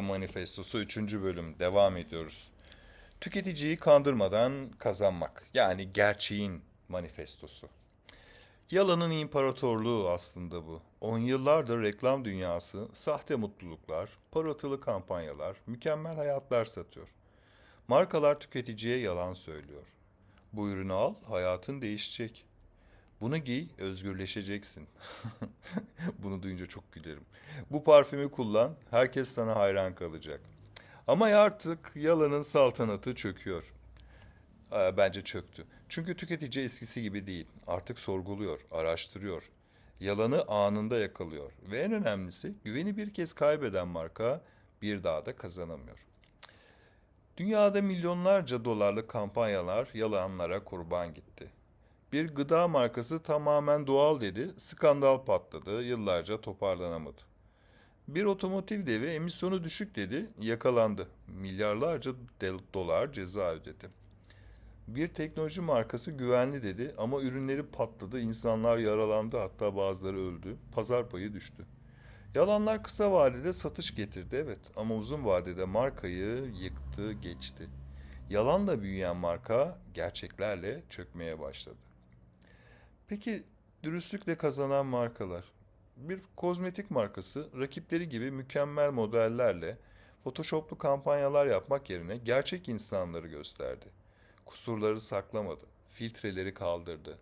Manifestosu 3. bölüm devam ediyoruz. Tüketiciyi kandırmadan kazanmak yani gerçeğin manifestosu. Yalanın imparatorluğu aslında bu. On yıllardır reklam dünyası sahte mutluluklar, paratılı kampanyalar, mükemmel hayatlar satıyor. Markalar tüketiciye yalan söylüyor. Bu ürünü al, hayatın değişecek. Bunu giy, özgürleşeceksin. Bunu duyunca çok gülerim. Bu parfümü kullan, herkes sana hayran kalacak. Ama artık yalanın saltanatı çöküyor. Bence çöktü. Çünkü tüketici eskisi gibi değil. Artık sorguluyor, araştırıyor. Yalanı anında yakalıyor. Ve en önemlisi güveni bir kez kaybeden marka bir daha da kazanamıyor. Dünyada milyonlarca dolarlık kampanyalar yalanlara kurban gitti. Bir gıda markası tamamen doğal dedi, skandal patladı, yıllarca toparlanamadı. Bir otomotiv devi emisyonu düşük dedi, yakalandı. Milyarlarca dolar ceza ödedi. Bir teknoloji markası güvenli dedi ama ürünleri patladı, insanlar yaralandı hatta bazıları öldü, pazar payı düştü. Yalanlar kısa vadede satış getirdi evet ama uzun vadede markayı yıktı, geçti. Yalanla büyüyen marka gerçeklerle çökmeye başladı. Peki dürüstlükle kazanan markalar? Bir kozmetik markası rakipleri gibi mükemmel modellerle Photoshop'lu kampanyalar yapmak yerine gerçek insanları gösterdi. Kusurları saklamadı, filtreleri kaldırdı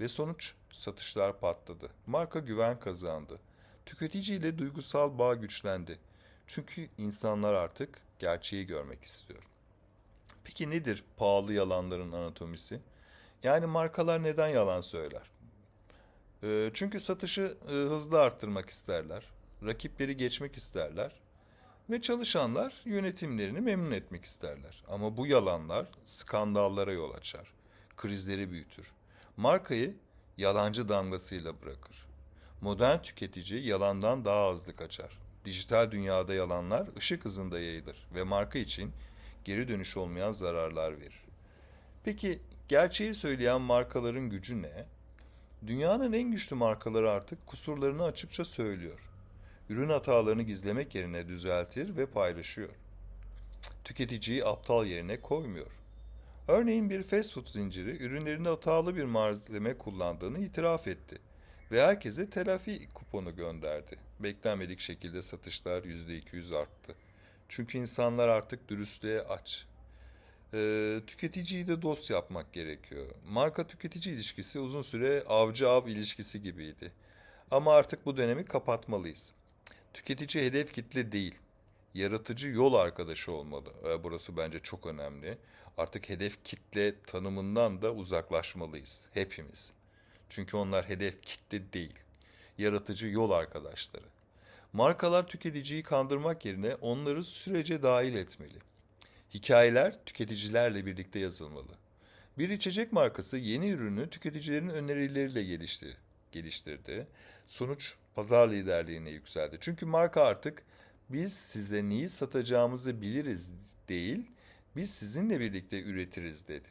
ve sonuç satışlar patladı. Marka güven kazandı. Tüketiciyle duygusal bağ güçlendi. Çünkü insanlar artık gerçeği görmek istiyor. Peki nedir pahalı yalanların anatomisi? Yani markalar neden yalan söyler? Ee, Çünkü satışı e, hızlı arttırmak isterler. Rakipleri geçmek isterler. Ve çalışanlar yönetimlerini memnun etmek isterler. Ama bu yalanlar skandallara yol açar. Krizleri büyütür. Markayı yalancı damgasıyla bırakır. Modern tüketici yalandan daha hızlı kaçar. Dijital dünyada yalanlar ışık hızında yayılır ve marka için geri dönüş olmayan zararlar verir. Peki gerçeği söyleyen markaların gücü ne? Dünyanın en güçlü markaları artık kusurlarını açıkça söylüyor. Ürün hatalarını gizlemek yerine düzeltir ve paylaşıyor. Tüketiciyi aptal yerine koymuyor. Örneğin bir fast food zinciri ürünlerinde hatalı bir malzeme kullandığını itiraf etti ve herkese telafi kuponu gönderdi. Beklenmedik şekilde satışlar %200 arttı. Çünkü insanlar artık dürüstlüğe aç. Ee, tüketiciyi de dost yapmak gerekiyor. Marka tüketici ilişkisi uzun süre avcı av ilişkisi gibiydi. Ama artık bu dönemi kapatmalıyız. Tüketici hedef kitle değil, yaratıcı yol arkadaşı olmalı. Ee, burası bence çok önemli. Artık hedef kitle tanımından da uzaklaşmalıyız hepimiz. Çünkü onlar hedef kitle değil, yaratıcı yol arkadaşları. Markalar tüketiciyi kandırmak yerine onları sürece dahil etmeli. Hikayeler tüketicilerle birlikte yazılmalı. Bir içecek markası yeni ürünü tüketicilerin önerileriyle gelişti, geliştirdi. Sonuç pazar liderliğine yükseldi. Çünkü marka artık biz size neyi satacağımızı biliriz değil, biz sizinle birlikte üretiriz dedi.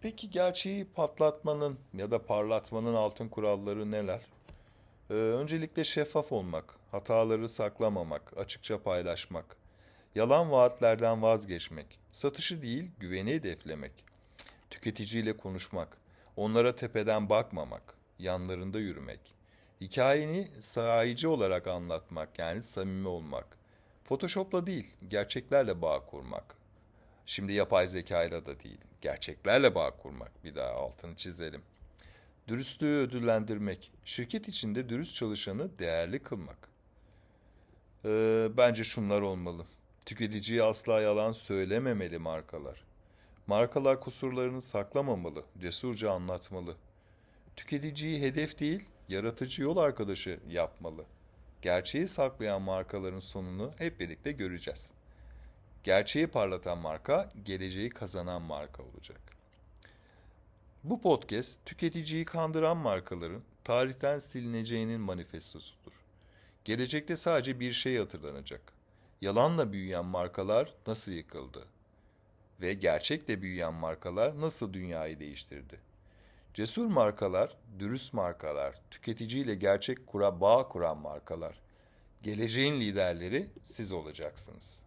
Peki gerçeği patlatmanın ya da parlatmanın altın kuralları neler? Ee, öncelikle şeffaf olmak, hataları saklamamak, açıkça paylaşmak, yalan vaatlerden vazgeçmek, satışı değil güveni hedeflemek, tüketiciyle konuşmak, onlara tepeden bakmamak, yanlarında yürümek, hikayeni sahici olarak anlatmak yani samimi olmak, Photoshop'la değil gerçeklerle bağ kurmak, şimdi yapay zekayla da değil gerçeklerle bağ kurmak bir daha altını çizelim. Dürüstlüğü ödüllendirmek, şirket içinde dürüst çalışanı değerli kılmak. Ee, bence şunlar olmalı. Tüketiciye asla yalan söylememeli markalar. Markalar kusurlarını saklamamalı, cesurca anlatmalı. Tüketiciyi hedef değil, yaratıcı yol arkadaşı yapmalı. Gerçeği saklayan markaların sonunu hep birlikte göreceğiz. Gerçeği parlatan marka, geleceği kazanan marka olacak. Bu podcast tüketiciyi kandıran markaların tarihten silineceğinin manifestosudur. Gelecekte sadece bir şey hatırlanacak. Yalanla büyüyen markalar nasıl yıkıldı? Ve gerçekle büyüyen markalar nasıl dünyayı değiştirdi? Cesur markalar, dürüst markalar, tüketiciyle gerçek kura bağ kuran markalar, Geleceğin liderleri siz olacaksınız.